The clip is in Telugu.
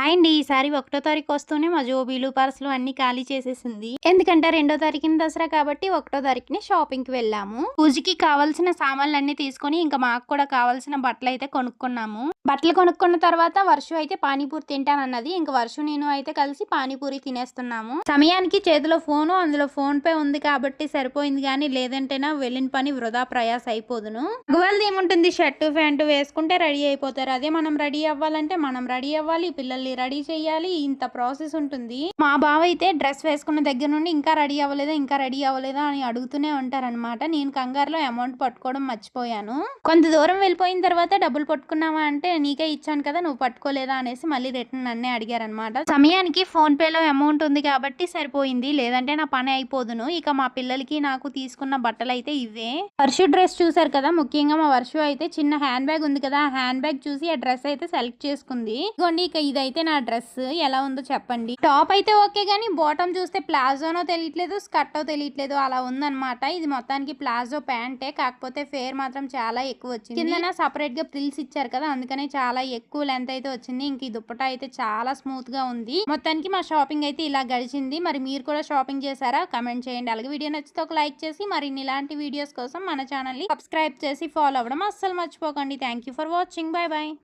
హాయ్ అండి ఈసారి ఒకటో తారీఖు వస్తూనే మా జోబీలు పర్సులు అన్ని ఖాళీ చేసేసింది. ఎందుకంటే రెండో తారీఖున దసరా కాబట్టి ఒకటో తారీఖుని షాపింగ్కి వెళ్ళాము. పూజకి కావాల్సిన సామాన్లు అన్ని తీసుకొని ఇంకా మాకు కూడా కావాల్సిన బట్టలు అయితే కొనుక్కున్నాము. బట్టలు కొనుక్కున్న తర్వాత వర్షం అయితే పానీపూరి తింటానన్నది. ఇంకా వర్షం నేను అయితే కలిసి పానీపూరి తినేస్తున్నాము. సమయానికి చేతిలో ఫోను అందులో ఫోన్ పే ఉంది కాబట్టి సరిపోయింది కానీ లేదంటేనా వెళ్ళిన పని వృధా ప్రయాస అయిపోదును. మగవాళ్ళది ఏముంటుంది? షర్టు ప్యాంటు వేసుకుంటే రెడీ అయిపోతారు. అదే మనం రెడీ అవ్వాలంటే మనం రెడీ అవ్వాలి. మళ్ళీ రెడీ చేయాలి ఇంత ప్రాసెస్ ఉంటుంది. మా బావ అయితే డ్రెస్ వేసుకున్న దగ్గర నుండి ఇంకా రెడీ అవ్వలేదా ఇంకా రెడీ అవ్వలేదా అని అడుగుతూనే ఉంటారనమాట నేను కంగారులో అమౌంట్ పట్టుకోవడం మర్చిపోయాను. కొంత దూరం వెళ్ళిపోయిన తర్వాత డబ్బులు పట్టుకున్నావా అంటే నీకే ఇచ్చాను కదా నువ్వు పట్టుకోలేదా అనేసి మళ్ళీ రిటర్న్ నన్నే అడిగారనమాట సమయానికి ఫోన్ పేలో అమౌంట్ ఉంది కాబట్టి సరిపోయింది లేదంటే నా పని అయిపోదును. ఇక మా పిల్లలకి నాకు తీసుకున్న బట్టలు అయితే ఇవే. వర్షు డ్రెస్ చూసారు కదా ముఖ్యంగా మా వర్షు అయితే చిన్న హ్యాండ్ బ్యాగ్ ఉంది కదా ఆ హ్యాండ్ బ్యాగ్ చూసి ఆ డ్రెస్ అయితే సెలెక్ట్ చేసుకుంది. ఇదిగోండి ఇక ఇదైతే నా డ్రెస్ ఎలా ఉందో చెప్పండి. టాప్ అయితే ఓకే కానీ బాటమ్ చూస్తే ప్లాజోనో తెలియట్లేదు స్కర్టో తెలియట్లేదు అలా ఉందన్నమాట. ఇది మొత్తానికి ప్లాజో ప్యాంటే కాకపోతే ఫేర్ మాత్రం చాలా ఎక్కువ వచ్చింది. కింద సపరేట్గా ప్రిల్స్ ఇచ్చారు కదా అందుకనే చాలా ఎక్కువ లెంత్ అయితే వచ్చింది. ఇంక ఈ దుప్పట అయితే చాలా స్మూత్గా ఉంది. మొత్తానికి మా షాపింగ్ అయితే ఇలా గడిచింది. మరి మీరు కూడా షాపింగ్ చేశారా? కమెంట్ చేయండి. అలాగే వీడియో నచ్చితే ఒక లైక్ చేసి మరిన్ని ఇలాంటి వీడియోస్ కోసం మన ఛానల్ని సబ్స్క్రైబ్ చేసి ఫాలో అవ్వడం అస్సలు మర్చిపోకండి. Thank you for watching bye bye